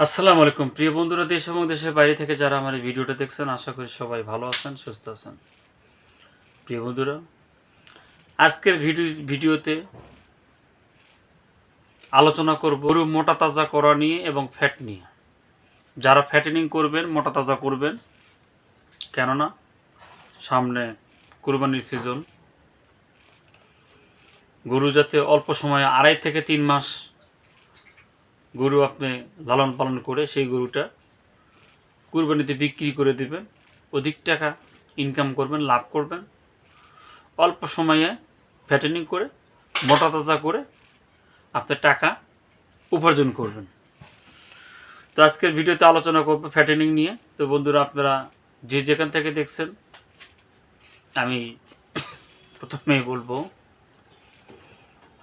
আসসালামু আলাইকুম। প্রিয় বন্ধুরা, দেশ এবং দেশের বাইরে থেকে যারা আমার এই ভিডিওটা দেখছেন, আশা করি সবাই ভালো আছেন, সুস্থ আছেন। প্রিয় বন্ধুরা, আজকের ভিডিও ভিডিওতে আলোচনা করব গরু মোটা তাজা করা নিয়ে এবং ফ্যাট নিয়ে। যারা ফ্যাটেনিং করবেন, মোটা তাজা করবেন, কেননা সামনে কুরবানির সিজন গরু যাতে অল্প সময়ে আড়াই থেকে তিন মাস গরু আপনি লালন পালন করে সেই গরুটা কুরবানিতে বিক্রি করে দিবেন। অধিক টাকা ইনকাম করবেন, লাভ করবেন। অল্প সময়ে ফ্যাটেনিং করে, মোটা তাজা করে আপনি টাকা উপার্জন করবেন। তো আজকের ভিডিওতে আলোচনা করব ফ্যাটেনিং নিয়ে। তো বন্ধুরা, আপনারা যে যেখান থেকে দেখছেন, আমি প্রথমেই বলব,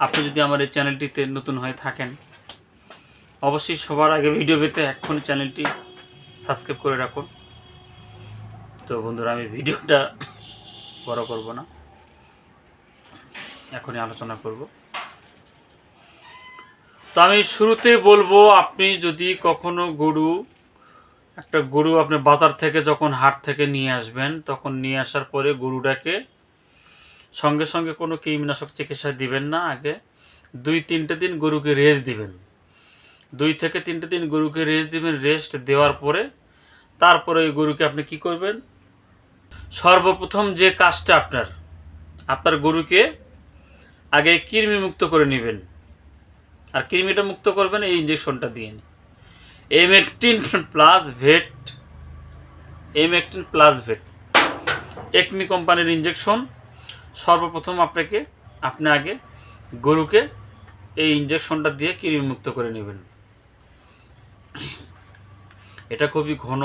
আপনি যদি আমার এই চ্যানেলটিতে নতুন হয়ে থাকেন অবশ্যই সবার আগে ভিডিও পেতে এক্ষুনি চ্যানেলটি সাবস্ক্রাইব করে রাখুন। তো বন্ধুরা, আমি ভিডিওটা বড় করব না। এখনই আলোচনা করব। তো আমি শুরুতে বলব, আপনি যদি কখনো গরু, একটা গরু আপনি বাজার থেকে যখন হাট থেকে নিয়ে আসবেন, তখন নিয়ে আসার পরে গরুটাকে সঙ্গে সঙ্গে কোনো কীটনাশক চিকিৎসা দিবেন না। আগে দুই তিনটে দিন গরুকে রেস্ট দিবেন। দুই থেকে তিনটে দিন গরুকে রেস্ট দিবেন। রেস্ট দেওয়ার পরে তারপরে ওই গরুকে আপনি কি করবেন? সর্বপ্রথম যে কাজটা আপনার আপনার গরুকে আগে কৃমি মুক্ত করে নেবেন। আর কৃমিটা মুক্ত করবেন এই ইঞ্জেকশনটা দিয়ে। এম একটিন প্লাস ভেট এম একটিন প্লাস ভেট একমি কোম্পানির ইঞ্জেকশন সর্বপ্রথম আপনাকে, আপনি আগে গরুকে এই ইঞ্জেকশনটা দিয়ে কৃমি মুক্ত করে নেবেন। এটা খুবই ঘন,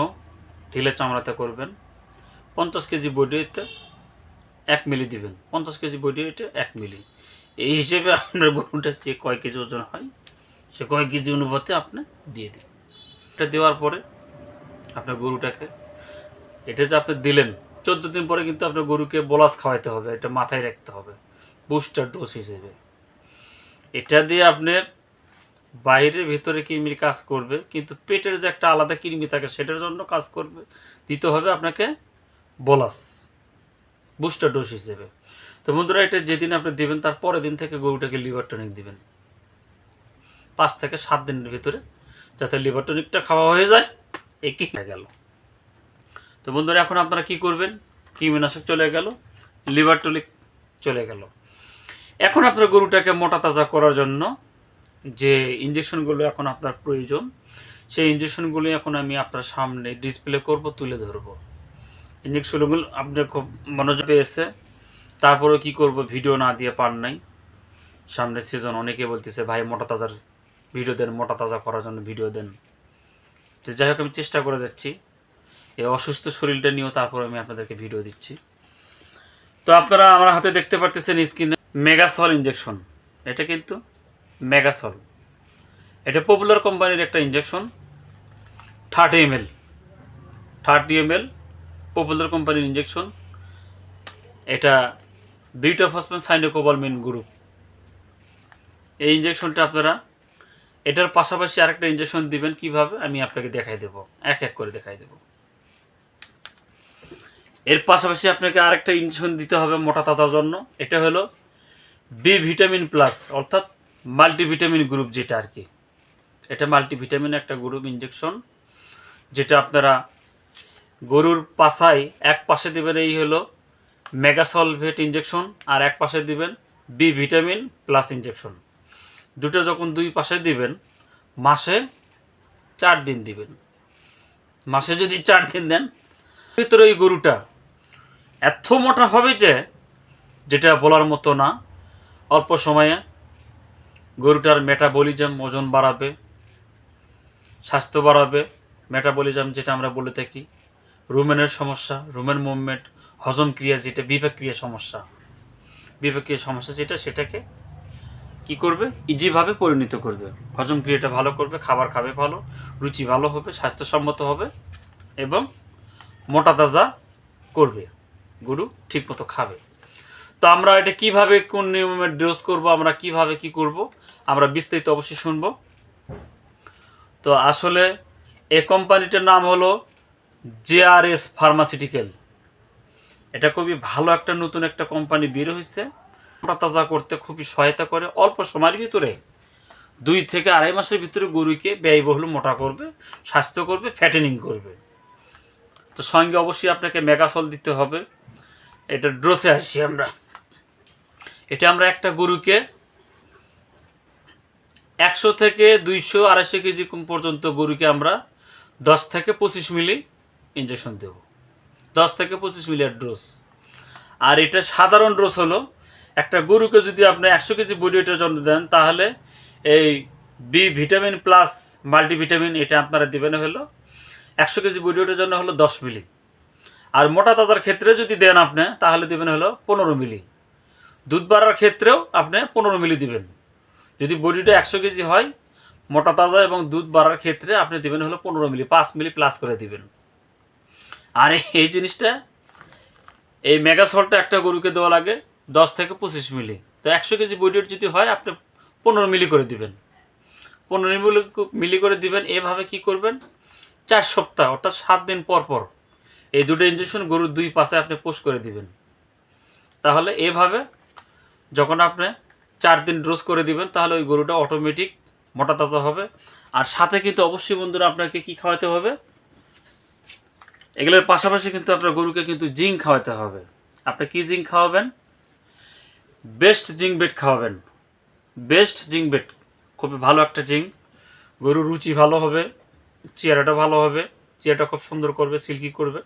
ঢিলে চামড়াতে করবেন। পঞ্চাশ কেজি বডিতে এক মিলি দিবেন। পঞ্চাশ কেজি বডি ওয়েটে এক মিলি। এই হিসেবে আপনার গরুটা যে কয় কেজি ওজন হয়, সে কয় কেজি অনুপাতে আপনি দিয়ে দিন এটা দেওয়ার পরে আপনার গরুটাকে, এটা যে আপনি দিলেন, চোদ্দ দিন পরে কিন্তু আপনার গরুকে বলাস খাওয়াইতে হবে, এটা মাথায় রাখতে হবে, বুস্টার ডোজ হিসেবে। এটা দিয়ে আপনার বাইরের ভেতরে কৃমির কাজ করবে, কিন্তু পেটের যে একটা আলাদা কৃমি থাকে সেটার জন্য কাজ করবে। দিতে হবে আপনাকে বোলাস, বুস্টার ডোজ হিসেবে। তো বন্ধুরা, এটা যেদিন আপনি দেবেন, তার পরের দিন থেকে গরুটাকে লিভার টনিক দিবেন। পাঁচ থেকে সাত দিনের ভিতরে, যাতে লিভার টনিকটা খাওয়া হয়ে যায় একই গেল। তো বন্ধুরা, এখন আপনারা কি করবেন? কৃমিনাশক চলে গেল, লিভার টনিক চলে গেল। এখন আপনার গরুটাকে মোটা তাজা করার জন্য যে ইঞ্জেকশনগুলো এখন আপনার প্রয়োজন, সেই ইঞ্জেকশনগুলো এখন আমি আপনার সামনে ডিসপ্লে করব, তুলে ধরবো। ইঞ্জেকশনগুলো আপনার খুব মনোযোগ পেয়েছে। তারপরেও কি করব ভিডিও না দিয়ে পার নাই। সামনে সিজন অনেকে বলতেছে, ভাই, মোটা তাজার ভিডিও দেন, মোটা তাজা করার জন্য ভিডিও দেন। তো যাই হোক, আমি চেষ্টা করে যাচ্ছি। এই অসুস্থ শরীরটা নিয়েও তারপর আমি আপনাদেরকে ভিডিও দিচ্ছি। তো আপনারা আমার হাতে দেখতে পারতেছেন স্ক্রিনে মেগাসল ইঞ্জেকশন এটা কিন্তু মেগাসল এটা পপুলার কোম্পানির একটা injection thirty M L thirty M L popular কোম্পানির ইঞ্জেকশন এটা বিটা ফসফেন সাইনোকোবালমিন গ্রুপ এই ইঞ্জেকশনটা আপনারা, এটার পাশাপাশি আরেকটা ইঞ্জেকশন দিবেন কীভাবে, আমি আপনাকে দেখাই দেব। এক এক করে দেখাই দেব। এর পাশাপাশি আপনাকে আরেকটা ইঞ্জেকশন দিতে হবে মোটা তাজার জন্য। এটা হলো বি ভিটামিন প্লাস অর্থাৎ মাল্টিভিটামিন গ্রুপ যেটা আর কি। এটা মাল্টিভিটামিন একটা গ্রুপ ইঞ্জেকশন যেটা আপনারা গরুর পাশায় এক পাশে দেবেন এই হলো মেগাসলভেট ইঞ্জেকশন আর এক পাশে দিবেন বি ভিটামিন প্লাস ইঞ্জেকশন দুটো যখন দুই পাশে দিবেন, মাসে চার দিন দিবেন। মাসে যদি চার দিন দেন, ভিতরে ওই গরুটা এত মোটা হবে যে, যেটা বলার মতো না, অল্প সময়ে গরুটার মেটাবলিজম ওজন বাড়াবে, স্বাস্থ্য বাড়াবে মেটাবলিজম যেটা আমরা বলে থাকি, রুমেনের সমস্যা রুমেন মুভমেন্ট হজম ক্রিয়া যেটা বিবেক ক্রিয়া সমস্যা। বিবেক ক্রিয়া সমস্যা যেটা, সেটাকে কি করবে? ইজিভাবে পরিণত করবে। হজম ক্রিয়াটা ভালো করবে, খাবার খাবে ভালো, রুচি ভালো হবে, স্বাস্থ্যসম্মত হবে এবং মোটা তাজা করবে। গরু ঠিকমতো খাবে। তো আমরা এটা কীভাবে কোন নিয়মের ডোজ করব, আমরা কীভাবে কি করব? আমরা বিস্তারিত অবশ্যই শুনব। তো আসলে এ কোম্পানিটার নাম হলো জেআরএস ফার্মাসিউটিক্যাল। এটা খুবই ভালো একটা নতুন একটা কোম্পানি বের হয়েছে। তাজা করতে খুবই সহায়তা করে। অল্প সময়ের ভিতরে, দুই থেকে আড়াই মাসের ভিতরে গরুকে ব্যয়বহুল মোটা করবে, স্বাস্থ্য করবে, ফ্যাটেনিং করবে। তো সঙ্গে অবশ্যই আপনাকে মেগাসল দিতে হবে। এটা ড্রোসে আসছি আমরা। এটা আমরা একটা গরুকে একশো থেকে দুইশো আড়াইশো কেজি পর্যন্ত গরুকে আমরা দশ থেকে পঁচিশ মিলি ইঞ্জেকশন দেব। দশ থেকে পঁচিশ মিলি ডোজ আর এটা সাধারণ ডোজ হলো, একটা গরুকে যদি আপনি একশো কেজি বডি জন্য দেন, তাহলে এই বি ভিটামিন প্লাস মাল্টিভিটামিন এটা আপনারা দেবেন হলো একশো কেজি বডি জন্য হলো দশ মিলি। আর মোটা তাজার ক্ষেত্রে যদি দেন আপনি, তাহলে দেবেন হলো পনেরো মিলি। দুধ বাড়ার ক্ষেত্রেও আপনি পনেরো মিলি দিবেন। যদি বডিটা একশো কেজি হয়, মোটা তাজা এবং দুধ বাড়ার ক্ষেত্রে আপনি দেবেন হলো পনেরো মিলি, পাঁচ মিলি প্লাস করে দিবেন। আর এই জিনিসটা, এই মেগা সল্টটা একটা গরুকে দেওয়া লাগে দশ থেকে পঁচিশ মিলি। তো একশো কেজি বডির যদি হয়, আপনি পনেরো মিলি করে দিবেন। পনেরো মিলি মিলি করে দিবেন, এভাবে কি করবেন? চার সপ্তাহ, অর্থাৎ সাত দিন পর পর এই দুটো ইঞ্জেকশন গরুর দুই পাশে আপনি পোষ করে দিবেন। তাহলে এভাবে যখন আপনি চার দিন ডোজ করে দিবেন, তাহলে ওই গরুটা অটোমেটিক মোটা তাজা হবে। আর সাথে কিন্তু অবশ্যই বন্ধুরা আপনাকে কি খাওয়াতে হবে? এগুলোর পাশাপাশি কিন্তু আপনার গরুকে কিন্তু জিঙ্ক খাওয়াতে হবে। আপনি কি জিঙ্ক খাওয়াবেন? বেস্ট জিঙ্ক বেড খাওয়াবেন। বেস্ট জিঙ্ক বেড খুবই ভালো একটা জিঙ্ক। গরুর রুচি ভালো হবে চেয়ারাটা ভালো হবে চেয়ারটা খুব সুন্দর করবে, সিল্কি করবে।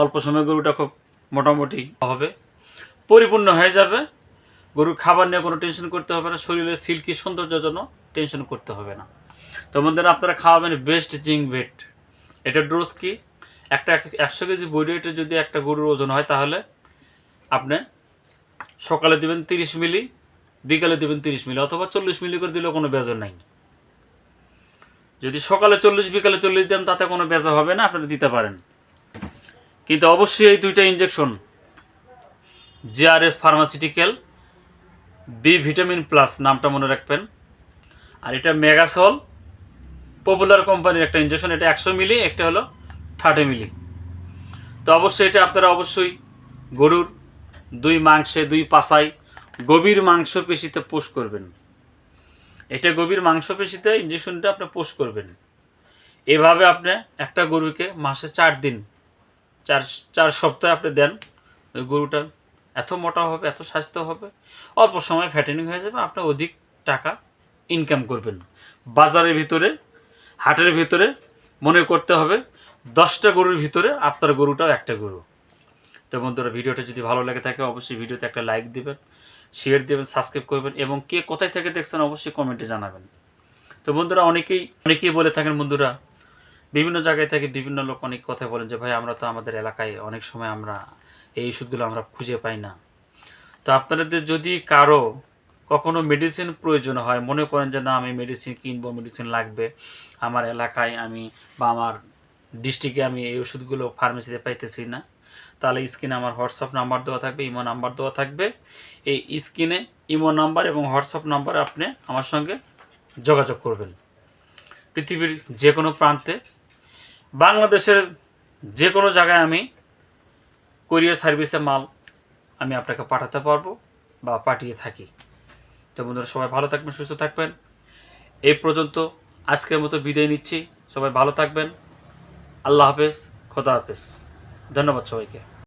অল্প সময় গরুটা খুব মোটামুটি হবে, পরিপূর্ণ হয়ে যাবে। গরুর খাবার নিয়ে কোনো টেনশন করতে হবে না, শরীরের সিল্কি সৌন্দর্যের জন্য টেনশন করতে হবে না। তো বন্ধুরা, আপনারা খাওয়াবেন বেস্ট জিঙ্ক ভেট এটা ডোজ কি? একটা একশো কেজি বডি ওয়েটের যদি একটা গরুর ওজন হয়, তাহলে আপনি সকালে দেবেন তিরিশ মিলি, বিকালে দিবেন তিরিশ মিলি, অথবা চল্লিশ মিলি করে দিলেও কোনো বেজন নাই। যদি সকালে চল্লিশ, বিকালে চল্লিশ দেন, তাতে কোনো বেজা হবে না, আপনারা দিতে পারেন। কিন্তু অবশ্যই এই দুইটা injection GRS pharmaceutical B vitamin plus নামটা মনে রাখবেন। আর এটা মেগাসল পপুলার কোম্পানির একটা ইঞ্জেকশন এটা একশো মিলি, একটা হলো থার্টি মিলি। তো অবশ্যই এটা আপনারা অবশ্যই গরুর দুই মাংসে, দুই পাশায় গভীর মাংস পেশিতে পোষ করবেন। এটা গভীর মাংস পেশিতে ইঞ্জেকশনটা আপনি পোষ করবেন। এভাবে আপনি একটা গরুকে মাসে চার দিন, চার চার সপ্তাহে আপনি দেন, ওই গরুটা এত মোটা হবে, এত স্বাস্থ্য হবে, অল্প সময় ফ্যাটেনিং হয়ে যাবে, আপনি অধিক টাকা ইনকাম করবেন। বাজারের ভিতরে, হাটের ভিতরে মনে করতে হবে, দশটা গরুর ভিতরে আপনার গরুটাও একটা গরু। তো বন্ধুরা, ভিডিওটা যদি ভালো লাগে থাকে, অবশ্যই ভিডিওতে একটা লাইক দিবেন শেয়ার দেবেন সাবস্ক্রাইব করবেন, এবং কে কোথায় থেকে দেখছেন, অবশ্যই কমেন্টে জানাবেন। তো বন্ধুরা, অনেকেই অনেকেই বলে থাকেন, বন্ধুরা, বিভিন্ন জায়গায় থেকে বিভিন্ন লোক অনেক কথা বলেন যে, ভাই, আমরা তো আমাদের এলাকায় অনেক সময় আমরা এই ওষুধগুলো আমরা খুঁজে পাই না। তো আপনাদের যদি কারও কখনো মেডিসিন প্রয়োজন হয়, মনে করেন যে না, আমি মেডিসিন কিনবো মেডিসিন লাগবে, আমার এলাকায় আমি বা আমার ডিস্ট্রিক্টে আমি এই ওষুধগুলো ফার্মেসিতে পাইতেছি না, তাহলে স্ক্রিনে আমার হোয়াটসঅ্যাপ নাম্বার দেওয়া থাকবে, ইমো নাম্বার দেওয়া থাকবে। এই স্ক্রিনে ইমো নাম্বার এবং হোয়াটসঅ্যাপ নাম্বারে আপনি আমার সঙ্গে যোগাযোগ করবেন। পৃথিবীর যে কোনো প্রান্তে, বাংলাদেশের যে কোনো জায়গায় আমি কোরিয়ার সার্ভিসে মাল আমি আপনাকে পাঠাতে পারব বা পাঠিয়ে থাকি। তো বন্ধুরা, সবাই ভালো থাকবেন, সুস্থ থাকবেন। এই পর্যন্ত আজকের মতো বিদায় নিচ্ছি। সবাই ভালো থাকবেন। আল্লাহ হাফেজ, খোদা হাফেজ। ধন্যবাদ সবাইকে।